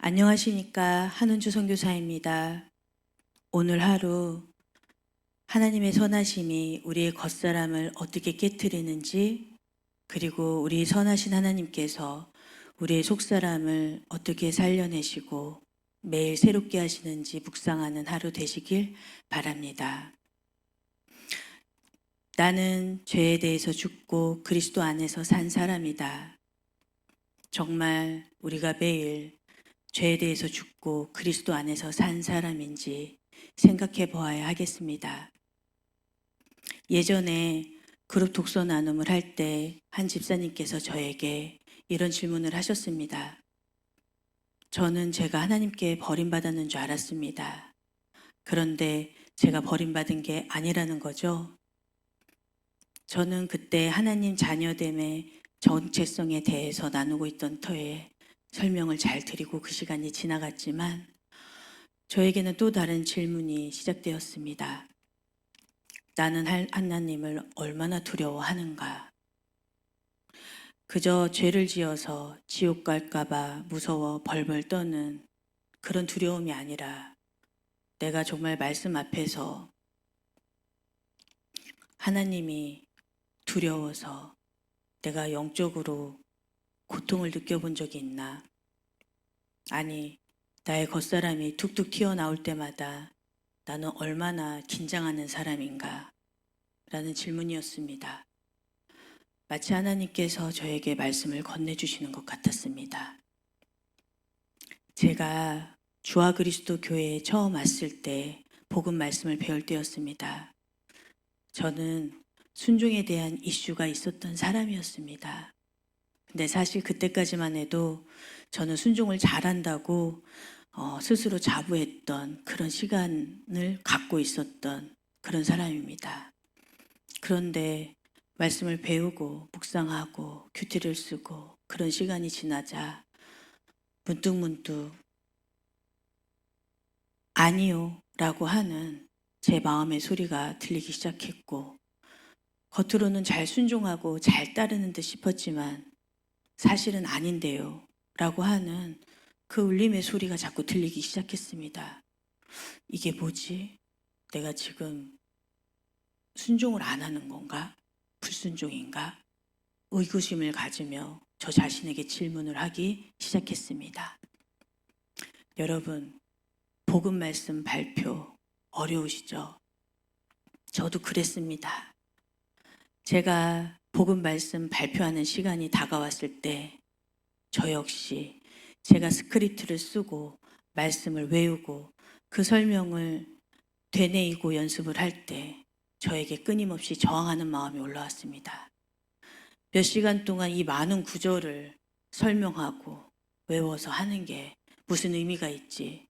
안녕하십니까. 한은주 선교사입니다. 오늘 하루 하나님의 선하심이 우리의 겉사람을 어떻게 깨뜨리는지 그리고 우리 선하신 하나님께서 우리의 속사람을 어떻게 살려내시고 매일 새롭게 하시는지 묵상하는 하루 되시길 바랍니다. 나는 죄에 대해서 죽고 그리스도 안에서 산 사람이다. 정말 우리가 매일 죄에 대해서 죽고 그리스도 안에서 산 사람인지 생각해 보아야 하겠습니다. 예전에 그룹 독서 나눔을 할 때 한 집사님께서 저에게 이런 질문을 하셨습니다. 저는 제가 하나님께 버림받았는 줄 알았습니다. 그런데 제가 버림받은 게 아니라는 거죠. 저는 그때 하나님 자녀됨의 정체성에 대해서 나누고 있던 터에 설명을 잘 드리고 그 시간이 지나갔지만 저에게는 또 다른 질문이 시작되었습니다. 나는 할- 하나님을 얼마나 두려워하는가? 그저 죄를 지어서 지옥 갈까봐 무서워 벌벌 떠는 그런 두려움이 아니라 내가 정말 말씀 앞에서 하나님이 두려워서 내가 영적으로 고통을 느껴본 적이 있나? 아니, 나의 겉사람이 툭툭 튀어나올 때마다 나는 얼마나 긴장하는 사람인가? 라는 질문이었습니다. 마치 하나님께서 저에게 말씀을 건네주시는 것 같았습니다. 제가 주와 그리스도 교회에 처음 왔을 때 복음 말씀을 배울 때였습니다. 저는 순종에 대한 이슈가 있었던 사람이었습니다. 근데 사실 그때까지만 해도 저는 순종을 잘한다고 어, 스스로 자부했던 그런 시간을 갖고 있었던 그런 사람입니다. 그런데 말씀을 배우고 묵상하고 큐티를 쓰고 그런 시간이 지나자 문득 문득 아니요 라고 하는 제 마음의 소리가 들리기 시작했고 겉으로는 잘 순종하고 잘 따르는 듯 싶었지만 사실은 아닌데요. 라고 하는 그 울림의 소리가 자꾸 들리기 시작했습니다. 이게 뭐지? 내가 지금 순종을 안 하는 건가? 불순종인가? 의구심을 가지며 저 자신에게 질문을 하기 시작했습니다. 여러분, 복음 말씀 발표 어려우시죠? 저도 그랬습니다. 제가 복음 말씀 발표하는 시간이 다가왔을 때 저 역시 제가 스크립트를 쓰고 말씀을 외우고 그 설명을 되뇌이고 연습을 할 때 저에게 끊임없이 저항하는 마음이 올라왔습니다. 몇 시간 동안 이 많은 구절을 설명하고 외워서 하는 게 무슨 의미가 있지?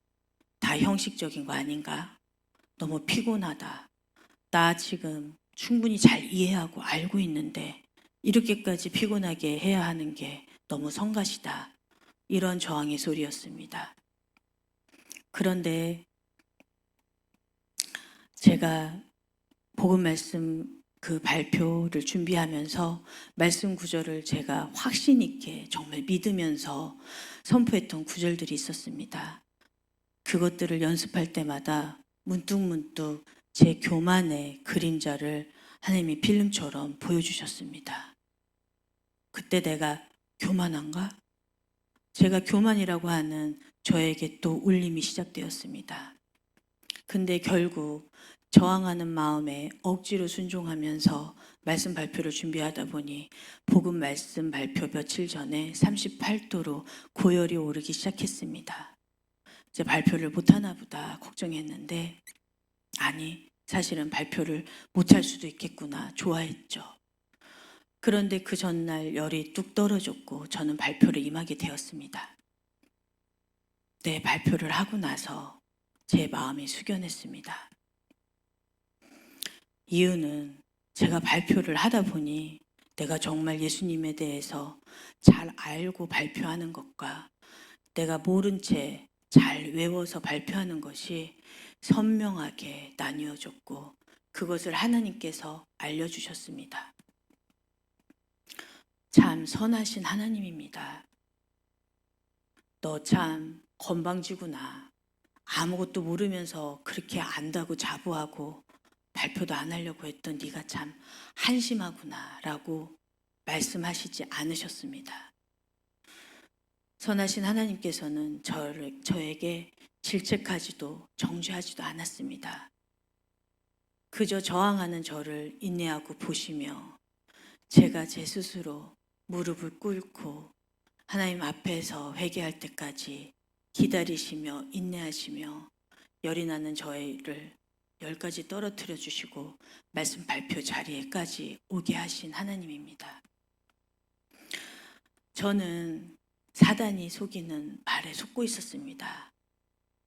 다 형식적인 거 아닌가? 너무 피곤하다. 나 지금 충분히 잘 이해하고 알고 있는데 이렇게까지 피곤하게 해야 하는 게 너무 성가시다. 이런 저항의 소리였습니다. 그런데 제가 복음 말씀 그 발표를 준비하면서 말씀 구절을 제가 확신 있게 정말 믿으면서 선포했던 구절들이 있었습니다. 그것들을 연습할 때마다 문득문득 제 교만의 그림자를 하나님이 필름처럼 보여주셨습니다. 그때 내가 교만한가? 제가 교만이라고 하는 저에게 또 울림이 시작되었습니다. 근데 결국 저항하는 마음에 억지로 순종하면서 말씀 발표를 준비하다 보니 복음 말씀 발표 며칠 전에 38도로 고열이 오르기 시작했습니다. 이제 발표를 못하나 보다 걱정했는데 아니 사실은 발표를 못할 수도 있겠구나 좋아했죠. 그런데 그 전날 열이 뚝 떨어졌고 저는 발표를 임하게 되었습니다. 네, 발표를 하고 나서 제 마음이 숙연했습니다. 이유는 제가 발표를 하다 보니 내가 정말 예수님에 대해서 잘 알고 발표하는 것과 내가 모른 채 잘 외워서 발표하는 것이 선명하게 나뉘어졌고 그것을 하나님께서 알려주셨습니다. 참 선하신 하나님입니다. 너 참 건방지구나. 아무것도 모르면서 그렇게 안다고 자부하고 발표도 안 하려고 했던 네가 참 한심하구나라고 말씀하시지 않으셨습니다. 선하신 하나님께서는 저를, 저에게 질책하지도 정죄하지도 않았습니다. 그저 저항하는 저를 인내하고 보시며 제가 제 스스로 무릎을 꿇고 하나님 앞에서 회개할 때까지 기다리시며 인내하시며 열이 나는 저희를 열까지 떨어뜨려 주시고 말씀 발표 자리에까지 오게 하신 하나님입니다. 저는 사단이 속이는 말에 속고 있었습니다.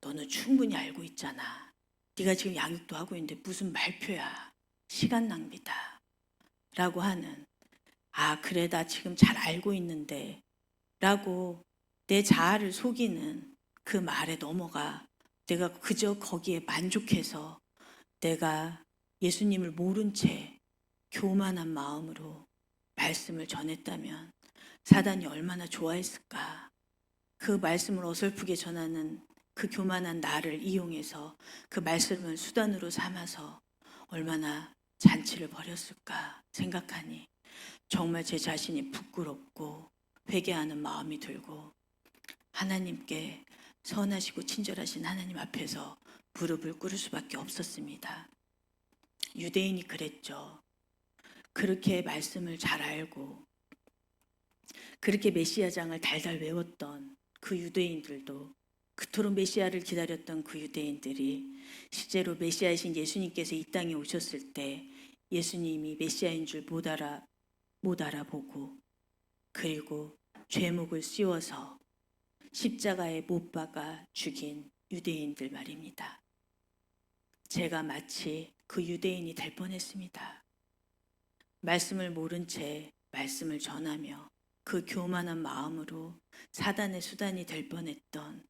너는 충분히 알고 있잖아. 네가 지금 양육도 하고 있는데 무슨 말표야. 시간 낭비다. 라고 하는 아 그래 나 지금 잘 알고 있는데 라고 내 자아를 속이는 그 말에 넘어가 내가 그저 거기에 만족해서 내가 예수님을 모른 채 교만한 마음으로 말씀을 전했다면 사단이 얼마나 좋아했을까. 그 말씀을 어설프게 전하는 그 교만한 나를 이용해서 그 말씀을 수단으로 삼아서 얼마나 잔치를 벌였을까 생각하니 정말 제 자신이 부끄럽고 회개하는 마음이 들고 하나님께 선하시고 친절하신 하나님 앞에서 무릎을 꿇을 수밖에 없었습니다. 유대인이 그랬죠. 그렇게 말씀을 잘 알고 그렇게 메시아장을 달달 외웠던 그 유대인들도 그토록 메시아를 기다렸던 그 유대인들이 실제로 메시아이신 예수님께서 이 땅에 오셨을 때 예수님이 메시아인 줄 못 알아 못 알아보고 그리고 죄목을 씌워서 십자가에 못 박아 죽인 유대인들 말입니다. 제가 마치 그 유대인이 될 뻔했습니다. 말씀을 모른 채 말씀을 전하며 그 교만한 마음으로 사단의 수단이 될 뻔했던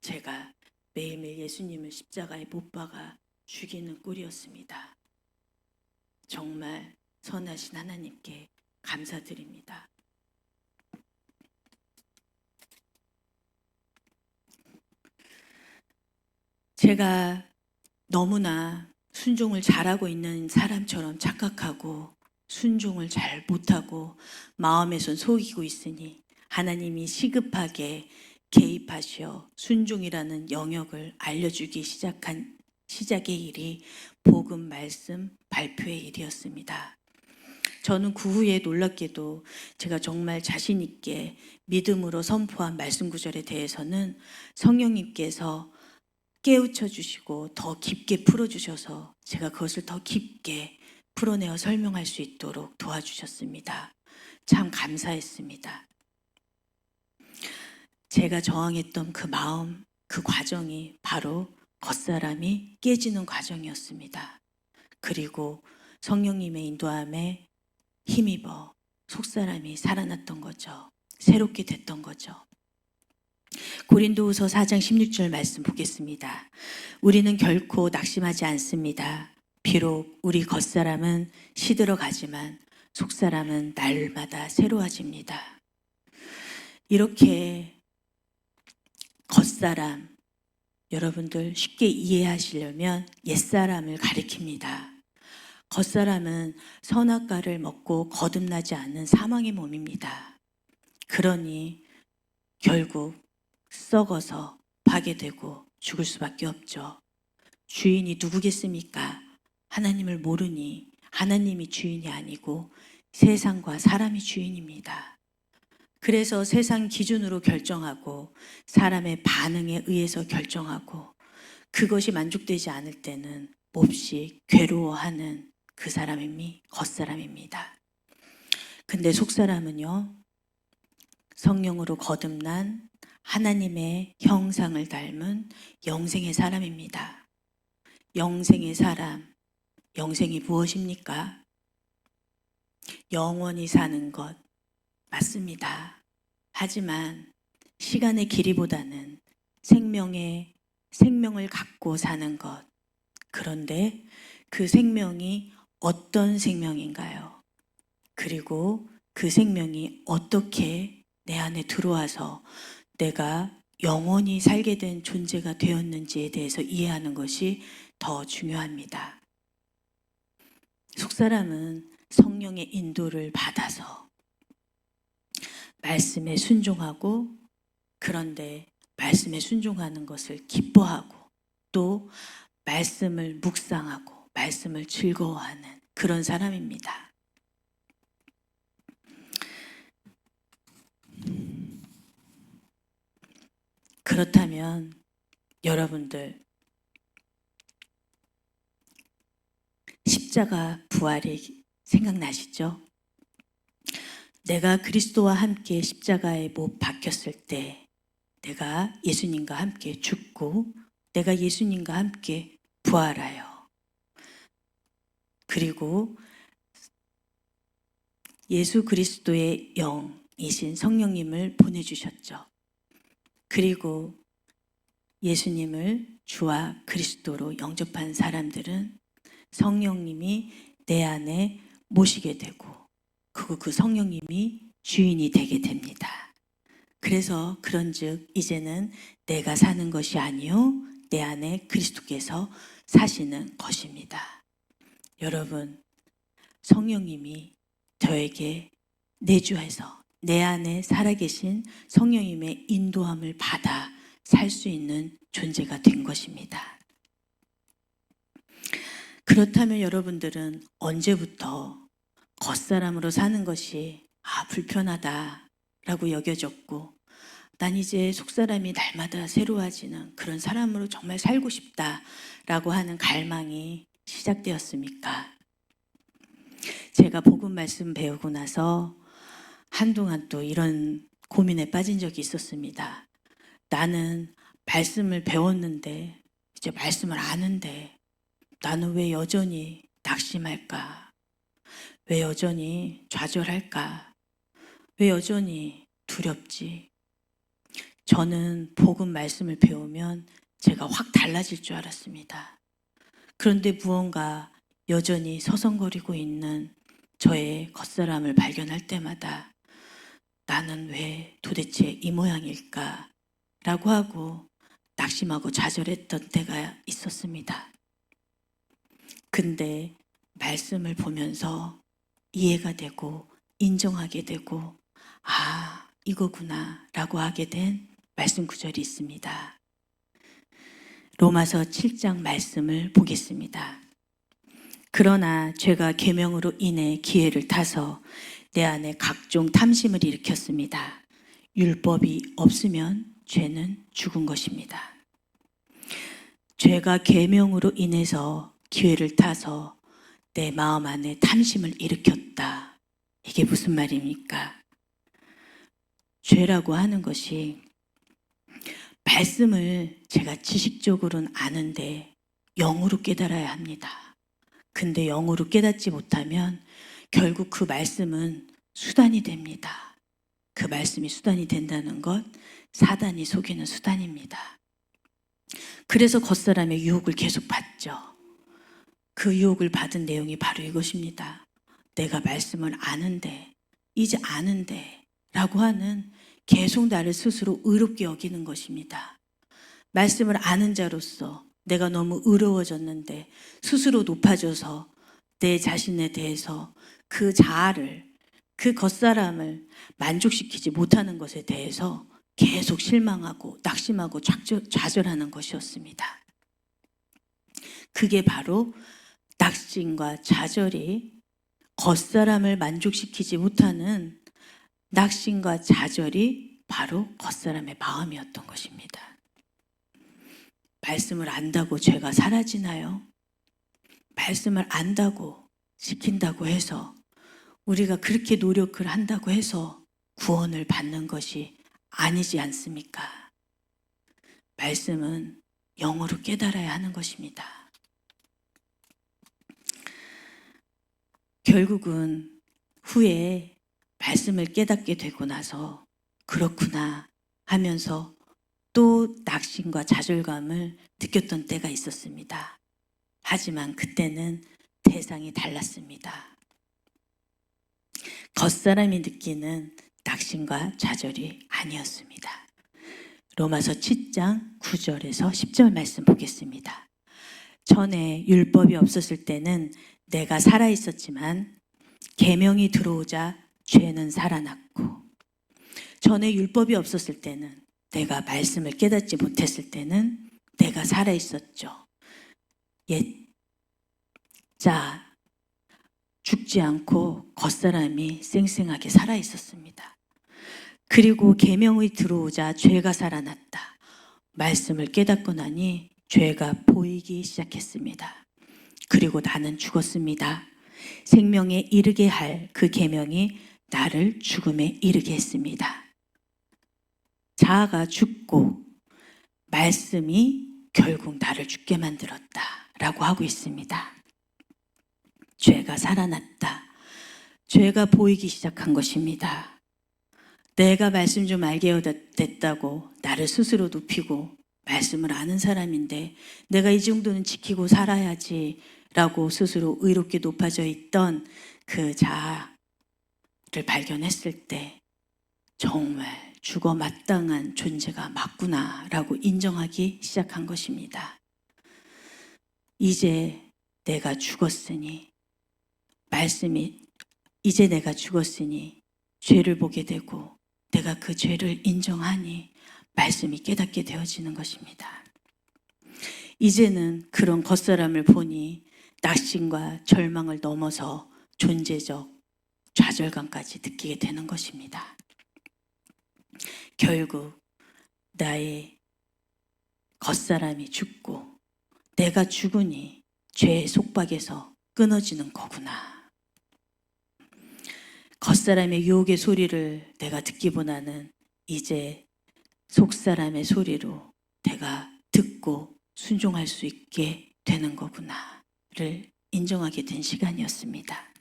제가 매일매일 예수님을 십자가에 못 박아 죽이는 꼴이었습니다. 정말 선하신 하나님께 감사드립니다. 제가 너무나 순종을 잘하고 있는 사람처럼 착각하고 순종을 잘 못하고 마음에선 속이고 있으니 하나님이 시급하게 개입하시어 순종이라는 영역을 알려주기 시작한 시작의 일이 복음 말씀 발표의 일이었습니다. 저는 그 후에 놀랍게도 제가 정말 자신 있게 믿음으로 선포한 말씀 구절에 대해서는 성령님께서 깨우쳐 주시고 더 깊게 풀어 주셔서 제가 그것을 더 깊게 풀어내어 설명할 수 있도록 도와주셨습니다. 참 감사했습니다. 제가 저항했던 그 마음, 그 과정이 바로 겉사람이 깨지는 과정이었습니다. 그리고 성령님의 인도함에 힘입어 속사람이 살아났던 거죠. 새롭게 됐던 거죠. 고린도후서 4장 16절 말씀 보겠습니다. 우리는 결코 낙심하지 않습니다. 비록 우리 겉사람은 시들어 가지만 속사람은 날마다 새로워집니다. 이렇게 겉사람 여러분들 쉽게 이해하시려면 옛사람을 가리킵니다. 겉사람은 선악과를 먹고 거듭나지 않는 사망의 몸입니다. 그러니 결국 썩어서 파괴되고 죽을 수밖에 없죠. 주인이 누구겠습니까? 하나님을 모르니 하나님이 주인이 아니고 세상과 사람이 주인입니다. 그래서 세상 기준으로 결정하고 사람의 반응에 의해서 결정하고 그것이 만족되지 않을 때는 몹시 괴로워하는 그 사람이 겉사람입니다. 근데 속사람은요, 성령으로 거듭난 하나님의 형상을 닮은 영생의 사람입니다. 영생의 사람, 영생이 무엇입니까? 영원히 사는 것, 맞습니다. 하지만 시간의 길이보다는 생명의 생명을 갖고 사는 것. 그런데 그 생명이 어떤 생명인가요? 그리고 그 생명이 어떻게 내 안에 들어와서 내가 영원히 살게 된 존재가 되었는지에 대해서 이해하는 것이 더 중요합니다. 속사람은 성령의 인도를 받아서 말씀에 순종하고 그런데 말씀에 순종하는 것을 기뻐하고 또 말씀을 묵상하고 말씀을 즐거워하는 그런 사람입니다. 그렇다면 여러분들 십자가 부활이 생각나시죠? 내가 그리스도와 함께 십자가에 못 박혔을 때 내가 예수님과 함께 죽고 내가 예수님과 함께 부활하여 그리고 예수 그리스도의 영이신 성령님을 보내주셨죠. 그리고 예수님을 주와 그리스도로 영접한 사람들은 성령님이 내 안에 모시게 되고 그리고 그 성령님이 주인이 되게 됩니다. 그래서 그런즉 이제는 내가 사는 것이 아니요 내 안에 그리스도께서 사시는 것입니다. 여러분 성령님이 저에게 내주해서 내 안에 살아계신 성령님의 인도함을 받아 살 수 있는 존재가 된 것입니다. 그렇다면 여러분들은 언제부터 겉사람으로 사는 것이 아, 불편하다라고 여겨졌고, 난 이제 속사람이 날마다 새로워지는 그런 사람으로 정말 살고 싶다라고 하는 갈망이 시작되었습니까? 제가 복음 말씀 배우고 나서 한동안 또 이런 고민에 빠진 적이 있었습니다. 나는 말씀을 배웠는데, 이제 말씀을 아는데, 나는 왜 여전히 낙심할까? 왜 여전히 좌절할까? 왜 여전히 두렵지? 저는 복음 말씀을 배우면 제가 확 달라질 줄 알았습니다. 그런데 무언가 여전히 서성거리고 있는 저의 겉사람을 발견할 때마다 나는 왜 도대체 이 모양일까? 라고 하고 낙심하고 좌절했던 때가 있었습니다. 근데 말씀을 보면서 이해가 되고 인정하게 되고 아, 이거구나 라고 하게 된 말씀 구절이 있습니다. 로마서 7장 말씀을 보겠습니다. 그러나 죄가 계명으로 인해 기회를 타서 내 안에 각종 탐심을 일으켰습니다. 율법이 없으면 죄는 죽은 것입니다. 죄가 계명으로 인해서 기회를 타서 내 마음 안에 탐심을 일으켰다. 이게 무슨 말입니까? 죄라고 하는 것이 말씀을 제가 지식적으로는 아는데 영으로 깨달아야 합니다. 근데 영으로 깨닫지 못하면 결국 그 말씀은 수단이 됩니다. 그 말씀이 수단이 된다는 것, 사단이 속이는 수단입니다. 그래서 겉사람의 유혹을 계속 받죠. 그 유혹을 받은 내용이 바로 이것입니다. 내가 말씀을 아는데, 이제 아는데, 라고 하는 계속 나를 스스로 의롭게 여기는 것입니다. 말씀을 아는 자로서 내가 너무 의로워졌는데 스스로 높아져서 내 자신에 대해서 그 자아를, 그 겉사람을 만족시키지 못하는 것에 대해서 계속 실망하고 낙심하고 좌절, 좌절하는 것이었습니다. 그게 바로 낙심과 좌절이 겉사람을 만족시키지 못하는 낙심과 좌절이 바로 겉사람의 마음이었던 것입니다. 말씀을 안다고 죄가 사라지나요? 말씀을 안다고 지킨다고 해서 우리가 그렇게 노력을 한다고 해서 구원을 받는 것이 아니지 않습니까? 말씀은 영어로 깨달아야 하는 것입니다. 결국은 후에 말씀을 깨닫게 되고 나서 그렇구나 하면서 또 낙심과 좌절감을 느꼈던 때가 있었습니다. 하지만 그때는 대상이 달랐습니다. 겉사람이 느끼는 낙심과 좌절이 아니었습니다. 로마서 7장 9절에서 10절 말씀 보겠습니다. 전에 율법이 없었을 때는 내가 살아 있었지만 계명이 들어오자 죄는 살아났고 전에 율법이 없었을 때는 내가 말씀을 깨닫지 못했을 때는 내가 살아 있었죠. 옛 자, 죽지 않고 겉사람이 쌩쌩하게 살아 있었습니다. 그리고 계명이 들어오자 죄가 살아났다. 말씀을 깨닫고 나니 죄가 보이기 시작했습니다. 그리고 나는 죽었습니다. 생명에 이르게 할 그 계명이 나를 죽음에 이르게 했습니다. 자아가 죽고 말씀이 결국 나를 죽게 만들었다 라고 하고 있습니다. 죄가 살아났다. 죄가 보이기 시작한 것입니다. 내가 말씀 좀 알게 됐다고 나를 스스로 높이고 말씀을 아는 사람인데 내가 이 정도는 지키고 살아야지 라고 스스로 의롭게 높아져 있던 그 자아를 발견했을 때 정말 죽어 마땅한 존재가 맞구나 라고 인정하기 시작한 것입니다. 이제 내가 죽었으니 말씀이 이제 내가 죽었으니 죄를 보게 되고 내가 그 죄를 인정하니 말씀이 깨닫게 되어지는 것입니다. 이제는 그런 겉사람을 보니 낙심과 절망을 넘어서 존재적 좌절감까지 느끼게 되는 것입니다. 결국 나의 겉사람이 죽고 내가 죽으니 죄의 속박에서 끊어지는 거구나. 겉사람의 유혹의 소리를 내가 듣기보다는 이제 속사람의 소리로 내가 듣고 순종할 수 있게 되는 거구나를 인정하게 된 시간이었습니다.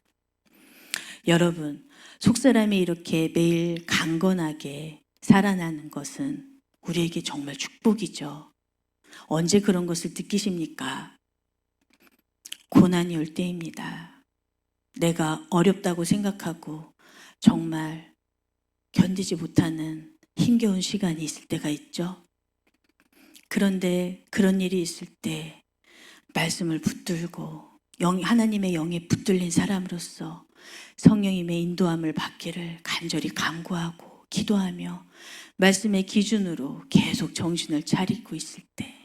여러분, 속사람이 이렇게 매일 강건하게 살아나는 것은 우리에게 정말 축복이죠. 언제 그런 것을 느끼십니까? 고난이 올 때입니다. 내가 어렵다고 생각하고 정말 견디지 못하는 힘겨운 시간이 있을 때가 있죠. 그런데 그런 일이 있을 때 말씀을 붙들고 영, 하나님의 영에 붙들린 사람으로서 성령님의 인도함을 받기를 간절히 간구하고 기도하며 말씀의 기준으로 계속 정신을 차리고 있을 때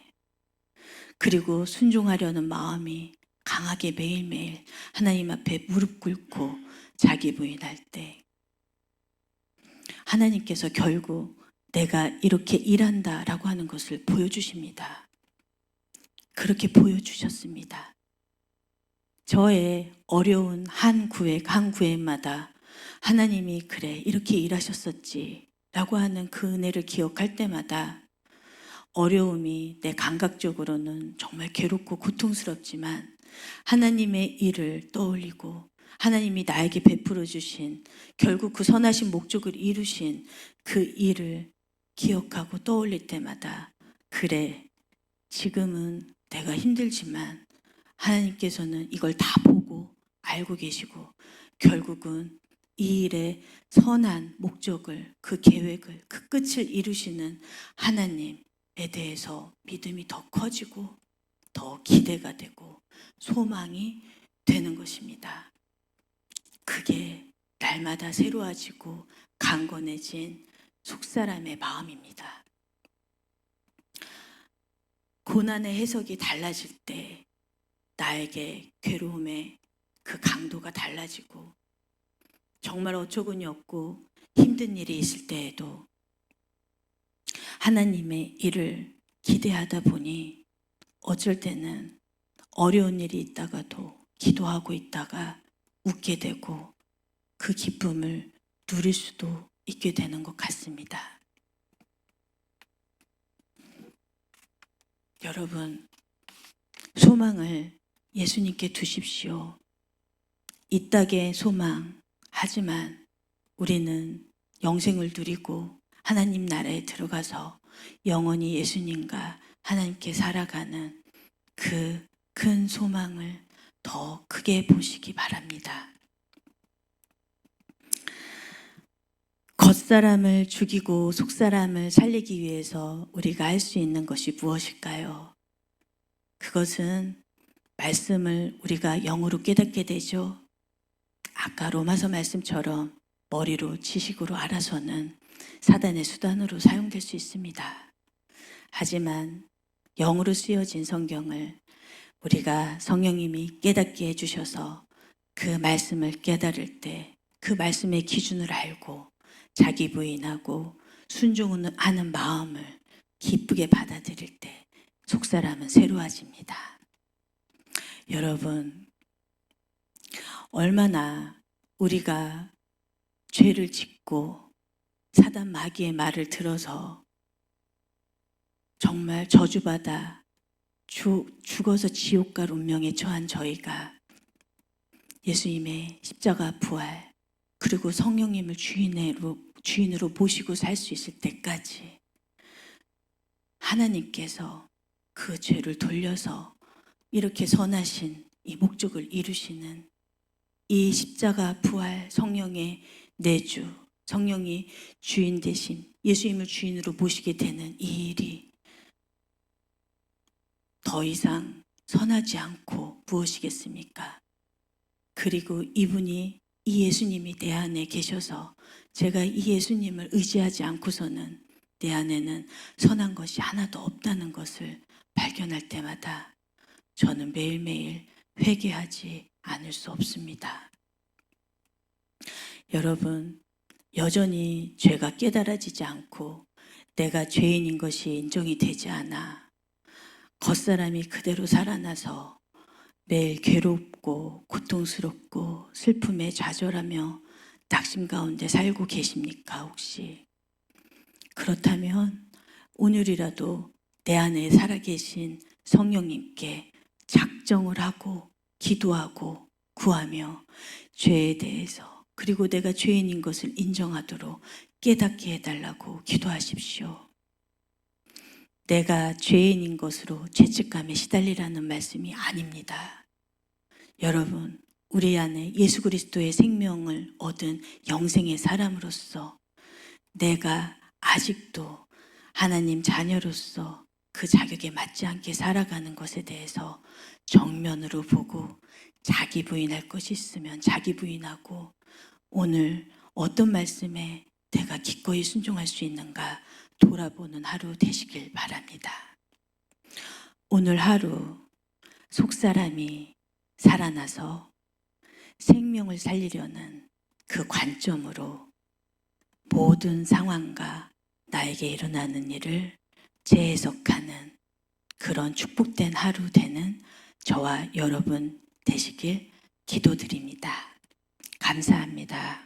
그리고 순종하려는 마음이 강하게 매일매일 하나님 앞에 무릎 꿇고 자기 부인할 때 하나님께서 결국 내가 이렇게 일한다라고 하는 것을 보여주십니다. 그렇게 보여주셨습니다. 저의 어려운 한 구획, 한 구획마다 하나님이 그래, 이렇게 일하셨었지. 라고 하는 그 은혜를 기억할 때마다 어려움이 내 감각적으로는 정말 괴롭고 고통스럽지만 하나님의 일을 떠올리고 하나님이 나에게 베풀어 주신 결국 그 선하신 목적을 이루신 그 일을 기억하고 떠올릴 때마다 그래 지금은 내가 힘들지만 하나님께서는 이걸 다 보고 알고 계시고 결국은 이 일의 선한 목적을 그 계획을 그 끝을 이루시는 하나님에 대해서 믿음이 더 커지고 더 기대가 되고 소망이 되는 것입니다. 그게 날마다 새로워지고 강건해진 속사람의 마음입니다. 고난의 해석이 달라질 때 나에게 괴로움의 그 강도가 달라지고 정말 어처구니 없고 힘든 일이 있을 때에도 하나님의 일을 기대하다 보니 어쩔 때는 어려운 일이 있다가도 기도하고 있다가 웃게 되고 그 기쁨을 누릴 수도 있게 되는 것 같습니다. 여러분, 소망을 예수님께 두십시오. 이 땅의 소망, 하지만 우리는 영생을 누리고 하나님 나라에 들어가서 영원히 예수님과 하나님께 살아가는 그 큰 소망을 더 크게 보시기 바랍니다. 겉사람을 죽이고 속사람을 살리기 위해서 우리가 할 수 있는 것이 무엇일까요? 그것은 말씀을 우리가 영으로 깨닫게 되죠. 아까 로마서 말씀처럼 머리로 지식으로 알아서는 사단의 수단으로 사용될 수 있습니다. 하지만 영으로 쓰여진 성경을 우리가 성령님이 깨닫게 해주셔서 그 말씀을 깨달을 때 그 말씀의 기준을 알고 자기 부인하고 순종하는 마음을 기쁘게 받아들일 때 속사람은 새로워집니다. 여러분, 얼마나 우리가 죄를 짓고 사단 마귀의 말을 들어서 정말 저주받아 주, 죽어서 지옥갈 운명에 처한 저희가 예수님의 십자가 부활 그리고 성령님을 주인으로, 주인으로 모시고 살 수 있을 때까지 하나님께서 그 죄를 돌려서 이렇게 선하신 이 목적을 이루시는 이 십자가 부활 성령의 내주, 성령이 주인 대신 예수님을 주인으로 모시게 되는 이 일이 더 이상 선하지 않고 무엇이겠습니까? 그리고 이분이 이 예수님이 내 안에 계셔서 제가 이 예수님을 의지하지 않고서는 내 안에는 선한 것이 하나도 없다는 것을 발견할 때마다 저는 매일매일 회개하지 않을 수 없습니다. 여러분, 여전히 죄가 깨달아지지 않고 내가 죄인인 것이 인정이 되지 않아 겉사람이 그대로 살아나서 매일 괴롭고 고통스럽고 슬픔에 좌절하며 낙심 가운데 살고 계십니까, 혹시? 그렇다면 오늘이라도 내 안에 살아계신 성령님께 작정을 하고 기도하고 구하며 죄에 대해서 그리고 내가 죄인인 것을 인정하도록 깨닫게 해달라고 기도하십시오. 내가 죄인인 것으로 죄책감에 시달리라는 말씀이 아닙니다. 여러분, 우리 안에 예수 그리스도의 생명을 얻은 영생의 사람으로서 내가 아직도 하나님 자녀로서 그 자격에 맞지 않게 살아가는 것에 대해서 정면으로 보고 자기 부인할 것이 있으면 자기 부인하고 오늘 어떤 말씀에 내가 기꺼이 순종할 수 있는가 돌아보는 하루 되시길 바랍니다. 오늘 하루 속사람이 살아나서 생명을 살리려는 그 관점으로 모든 상황과 나에게 일어나는 일을 재해석하는 그런 축복된 하루 되는 저와 여러분 되시길 기도드립니다. 감사합니다.